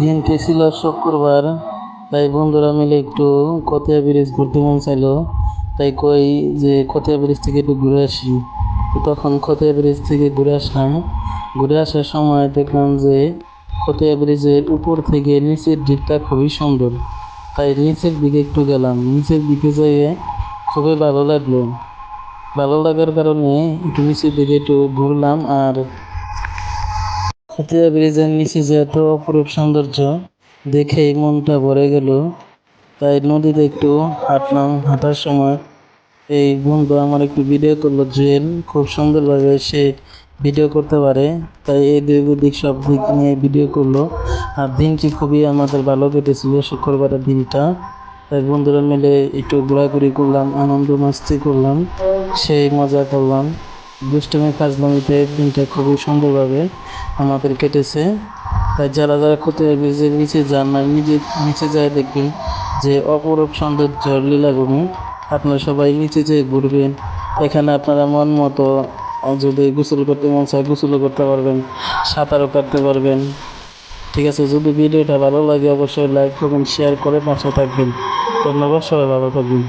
দিনটি ছিল শুক্রবার। তাই বন্ধুরা মিলে একটু কতিয়া ব্রিজ ঘুরতে মন চাইলো। তাই কই যে কতিয়া ব্রিজ থেকে একটু ঘুরে আসি। তখন কতিয়া ব্রিজ থেকে ঘুরে আসলাম। ঘুরে আসার সময় দেখলাম যে কতিয়া ব্রিজের উপর থেকে নিচের দিকটা খুবই সুন্দর। তাই নিচের দিকে একটু গেলাম। নিচের দিকে যেয়ে খুবই ভালো লাগল। ভালো লাগার কারণে একটু নিচের দিকে একটু ঘুরলাম আর খতিয়া ব্রিজের নিচে যে এত অপরূপ সৌন্দর্য, দেখেই মনটা ভরে গেল। তাই নদীতে একটু হাঁটলাম। হাঁটার সময় এই বন্ধু আমার একটু ভিডিও করল জুয়েল খুব সুন্দরভাবে সে ভিডিও করতে পারে। তাই এই দিক ওদিক সব দিক নিয়ে ভিডিও করল। আর দিনটি খুবই আমাদের ভালো কেটেছিল শুক্রবারের দিনটা। তাই বন্ধুরা মিলে একটু ঘোরাঘুরি করলাম, আনন্দ মাস্তি করলাম, সেই মজা করলাম। দুষ্টমি ফাজলামিতে দিনটা খুবই সুন্দরভাবে আমাদের কেটেছে। তাই যারা যারা ক্ষতি ব্রিজের নিচে যান না, নিজে নিচে যায় দেখবেন যে অপরূপ সৌন্দর্য, লীলাভূমি। আপনারা সবাই নিচে যেয়ে ঘুরবেন। এখানে আপনারা মন মতো যদি গোসল করতে মন চায় গোসলও করতে পারবেন, সাঁতারও কাটতে পারবেন। ঠিক আছে, যদি ভিডিওটা ভালো লাগে অবশ্যই লাইক করবেন শেয়ার করে পাশে থাকবেন। ধন্যবাদ, সবাই ভালো থাকবেন।